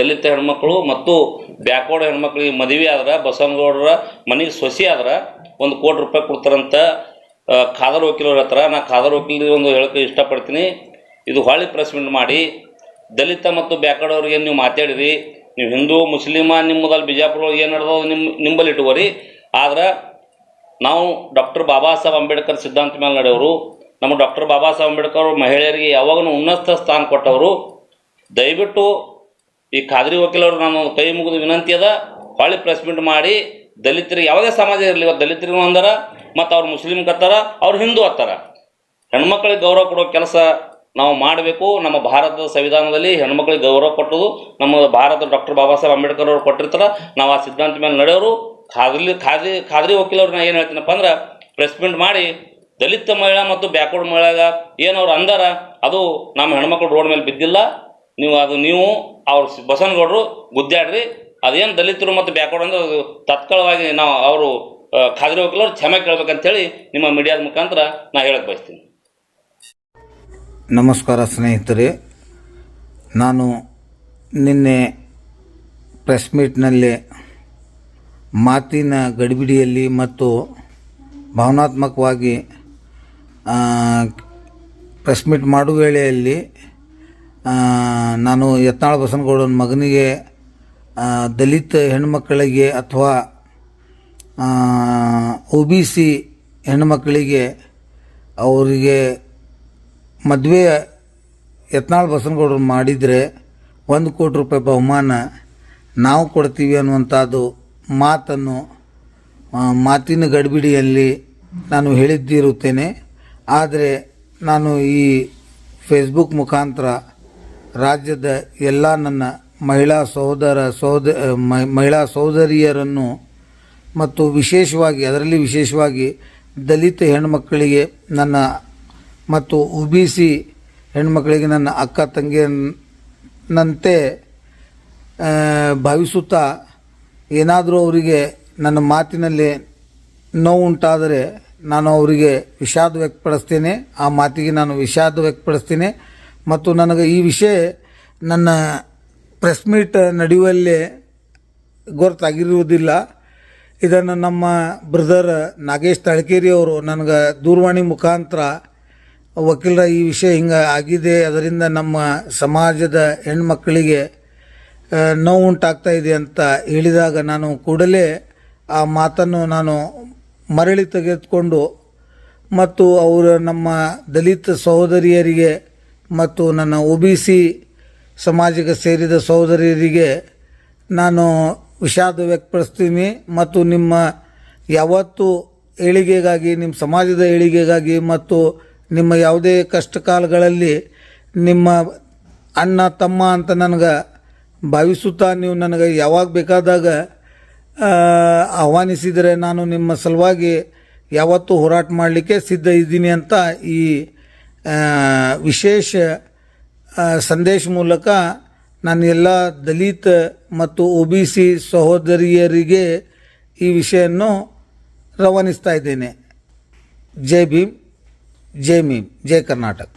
ದಲಿತ ಹೆಣ್ಮಕ್ಳು ಮತ್ತು ಬ್ಯಾಕ್ವರ್ಡ್ ಹೆಣ್ಮಕ್ಳಿಗೆ ಮದುವೆ ಆದ್ರೆ, ಬಸವನಗೌಡರ ಮನೆಗೆ ಸೊಸಿ ಆದ್ರೆ ಒಂದು ಕೋಟಿ ರೂಪಾಯಿ ಕೊಡ್ತಾರಂತ ಖಾದರ್ ವಕೀಲರ ಹತ್ರ ನಾ ಖಾದರ್ ವಕೀಲರಿಗೆ ಒಂದು ಹೇಳಕ್ಕೆ ಇಷ್ಟಪಡ್ತೀನಿ. ಇದು ಹೊಳ್ಳಿ ಪ್ರೆಸ್ ಮೀಟ್ ಮಾಡಿ. ದಲಿತ ಮತ್ತು ಬ್ಯಾಕ್ವರ್ಡ್ ಅವ್ರಿಗೆ ನೀವು ಮಾತಾಡಿರಿ? ನೀವು ಹಿಂದೂ, ಮುಸ್ಲಿಮ ನಿಮ್ಮದಲ್ಲಿ ಬಿಜಾಪುರ ಏನು ನಡೆದೋ ನಿಮ್ಮ ನಿಂಬಲ್ಲಿ ಇಟ್ಕೋರಿ ಆದ್ರೆ ನಾವು ಡಾಕ್ಟರ್ ಬಾಬಾ ಸಾಹೇಬ್ ಅಂಬೇಡ್ಕರ್ ಸಿದ್ಧಾಂತ ಮೇಲೆ ನಡೆಯವರು. ನಮ್ಮ ಡಾಕ್ಟರ್ ಬಾಬಾ ಸಾಹೇಬ್ ಅಂಬೇಡ್ಕರ್ ಮಹಿಳೆಯರಿಗೆ ಯಾವಾಗಲೂ ಉನ್ನತ ಸ್ಥಾನ ಕೊಟ್ಟವರು. ದಯವಿಟ್ಟು ಈ ಖಾದ್ರಿ ವಕೀಲರು ನಾನು ಕೈ ಮುಗಿದು ವಿನಂತಿ ಅದ, ಹೊಳ್ಳಿ ಪ್ರೆಸ್ ಮೀಟ್ ಮಾಡಿ ದಲಿತರಿಗೆ, ಯಾವುದೇ ಸಮಾಜ ಇರಲಿ, ಇವತ್ತು ದಲಿತರಿಗೂ ಅಂದಾರ ಮತ್ತು ಅವ್ರು ಮುಸ್ಲಿಮ್ ಕತ್ತಾರ, ಅವ್ರು ಹಿಂದೂ ಅತ್ತಾರ ಹೆಣ್ಮಕ್ಳಿಗೆ ಗೌರವ ಕೊಡೋ ಕೆಲಸ ನಾವು ಮಾಡಬೇಕು. ನಮ್ಮ ಭಾರತದ ಸಂವಿಧಾನದಲ್ಲಿ ಹೆಣ್ಮಕ್ಳಿಗೆ ಗೌರವ ಕೊಟ್ಟದು ನಮ್ಮ ಭಾರತದ ಡಾಕ್ಟರ್ ಬಾಬಾ ಸಾಹೇಬ್ ಅಂಬೇಡ್ಕರ್ ಅವರು ಕೊಟ್ಟಿರ್ತಾರೆ, ನಾವು ಆ ಸಿದ್ಧಾಂತ ಮೇಲೆ ನಡೆಯೋರು. ಖಾದ್ರಿ ಖಾದ್ರಿ ಖಾದ್ರಿ ವಕೀಲರು ನಾ ಏನು ಹೇಳ್ತೀನಪ್ಪ ಅಂದ್ರೆ ಪ್ರೆಸ್ ಮೀಟ್ ಮಾಡಿ ದಲಿತ ಮಹಿಳಾ ಮತ್ತು ಬ್ಯಾಕ್ವರ್ಡ್ ಮಹಿಳೆಗ ಏನವ್ರು ಅಂದಾರ, ಅದು ನಮ್ಮ ಹೆಣ್ಮಕ್ಳು ರೋಡ್ ಮೇಲೆ ಬಿದ್ದಿಲ್ಲ. ನೀವು ಅದು, ನೀವು ಅವ್ರು ಬಸವನಗೌಡರು ಗುದ್ದಾಡ್ರಿ, ಅದೇನು ದಲಿತರು ಮತ್ತು ಬ್ಯಾಕ್ವರ್ಡ್ ಅಂದ್ರೆ ಅದು ತತ್ಕಾಲವಾಗಿ ನಾವು ಅವರು ಖಾದ್ರಿ ವಕೀಲರು ಕ್ಷಮೆ ಕೇಳ್ಬೇಕಂತೇಳಿ ನಿಮ್ಮ ಮೀಡಿಯಾದ ಮುಖಾಂತರ ನಾ ಹೇಳಕ್ಕೆ ಬಯಸ್ತೀನಿ. ನಮಸ್ಕಾರ ಸ್ನೇಹಿತರೆ. ನಾನು ನಿನ್ನೆ ಪ್ರೆಸ್ ಮೀಟ್ನಲ್ಲಿ ಮಾತಿನ ಗಡಿಬಿಡಿಯಲ್ಲಿ ಮತ್ತು ಭಾವನಾತ್ಮಕವಾಗಿ ಪ್ರೆಸ್ ಮೀಟ್ ಮಾಡುವ ವೇಳೆಯಲ್ಲಿ ನಾನು ಯತ್ನಾಳ್ ಬಸನಗೌಡನ ಮಗನಿಗೆ ದಲಿತ ಹೆಣ್ಮಕ್ಕಳಿಗೆ ಅಥವಾ ಒ ಬಿ ಸಿ ಹೆಣ್ಮಕ್ಕಳಿಗೆ ಅವರಿಗೆ ಮದುವೆ ಯತ್ನಾಳ್ ಬಸನಗೌಡರು ಮಾಡಿದರೆ ಒಂದು ಕೋಟಿ ರೂಪಾಯಿ ಬಹುಮಾನ ನಾವು ಕೊಡ್ತೀವಿ ಅನ್ನುವಂಥದ್ದು ಮಾತನ್ನು ಮಾತಿನ ಗಡಿಬಿಡಿಯಲ್ಲಿ ನಾನು ಹೇಳಿದ್ದಿರುತ್ತೇನೆ. ಆದರೆ ನಾನು ಈ ಫೇಸ್ಬುಕ್ ಮುಖಾಂತರ ರಾಜ್ಯದ ಎಲ್ಲ ನನ್ನ ಮಹಿಳಾ ಸಹೋದರ ಸಹೋದ ಮಹಿಳಾ ಸಹೋದರಿಯರನ್ನು ಮತ್ತು ವಿಶೇಷವಾಗಿ, ಅದರಲ್ಲಿ ವಿಶೇಷವಾಗಿ ದಲಿತ ಹೆಣ್ಮಕ್ಕಳಿಗೆ ನನ್ನ ಮತ್ತು ಒ ಬಿ ಸಿ ಹೆಣ್ಮಕ್ಕಳಿಗೆ ನನ್ನ ಅಕ್ಕ ತಂಗಿಯನ್ನಂತೆ ಭಾವಿಸುತ್ತಾ ಏನಾದರೂ ಅವರಿಗೆ ನನ್ನ ಮಾತಿನಲ್ಲಿ ನೋವುಂಟಾದರೆ ನಾನು ಅವರಿಗೆ ವಿಷಾದ ವ್ಯಕ್ತಪಡಿಸ್ತೇನೆ. ಆ ಮಾತಿಗೆ ನಾನು ವಿಷಾದ ವ್ಯಕ್ತಪಡಿಸ್ತೇನೆ. ಮತ್ತು ನನಗೆ ಈ ವಿಷಯ ನನ್ನ ಪ್ರೆಸ್ ಮೀಟ್ ನಡೆಯುವಲ್ಲೇ ಗೊತ್ತಾಗಿರುವುದಿಲ್ಲ. ಇದನ್ನು ನಮ್ಮ ಬ್ರದರ್ ನಾಗೇಶ್ ತಳಕೇರಿ ಅವರು ನನಗೆ ದೂರವಾಣಿ ಮುಖಾಂತರ ವಕೀಲರ ಈ ವಿಷಯ ಹಿಂಗೆ ಆಗಿದೆ. ಅದರಿಂದ ನಮ್ಮ ಸಮಾಜದ ಹೆಣ್ಮಕ್ಕಳಿಗೆ ನೋವು ಉಂಟಾಗ್ತಾ ಇದೆ ಅಂತ ಹೇಳಿದಾಗ ನಾನು ಕೂಡಲೇ ಆ ಮಾತನ್ನು ನಾನು ಮರಳಿ ತೆಗೆದುಕೊಂಡು ಮತ್ತು ಅವರು ನಮ್ಮ ದಲಿತ ಸಹೋದರಿಯರಿಗೆ ಮತ್ತು ನನ್ನ ಒ ಬಿ ಸಿ ಸಮಾಜಕ್ಕೆ ಸೇರಿದ ಸಹೋದರಿಯರಿಗೆ ನಾನು ವಿಷಾದ ವ್ಯಕ್ತಪಡಿಸ್ತೀನಿ ಮತ್ತು ನಿಮ್ಮ ಯಾವತ್ತು ಏಳಿಗೆಗಾಗಿ, ನಿಮ್ಮ ಸಮಾಜದ ಏಳಿಗೆಗಾಗಿ ಮತ್ತು ನಿಮ್ಮ ಯಾವುದೇ ಕಷ್ಟ ಕಾಲಗಳಲ್ಲಿ ನಿಮ್ಮ ಅಣ್ಣ, ತಮ್ಮ ಅಂತ ನನಗೆ ಭಾವಿಸುತ್ತಾ ನೀವು ನನಗೆ ಯಾವಾಗ ಬೇಕಾದಾಗ ಆಹ್ವಾನಿಸಿದರೆ ನಾನು ನಿಮ್ಮ ಸಲುವಾಗಿ ಯಾವತ್ತೂ ಹೋರಾಟ ಮಾಡಲಿಕ್ಕೆ ಸಿದ್ಧ ಇದ್ದೀನಿ ಅಂತ ಈ ವಿಶೇಷ ಸಂದೇಶ ಮೂಲಕ ನಾನು ಎಲ್ಲ ದಲಿತ ಮತ್ತು ಒ ಬಿ ಸಿ ಸಹೋದರಿಯರಿಗೆ ಈ ವಿಷಯವನ್ನು ರವಾನಿಸ್ತಾ ಇದ್ದೇನೆ. ಜೈ ಭೀಮ್, ಜೈ ಮೀಮ್, ಜೈ ಕರ್ನಾಟಕ.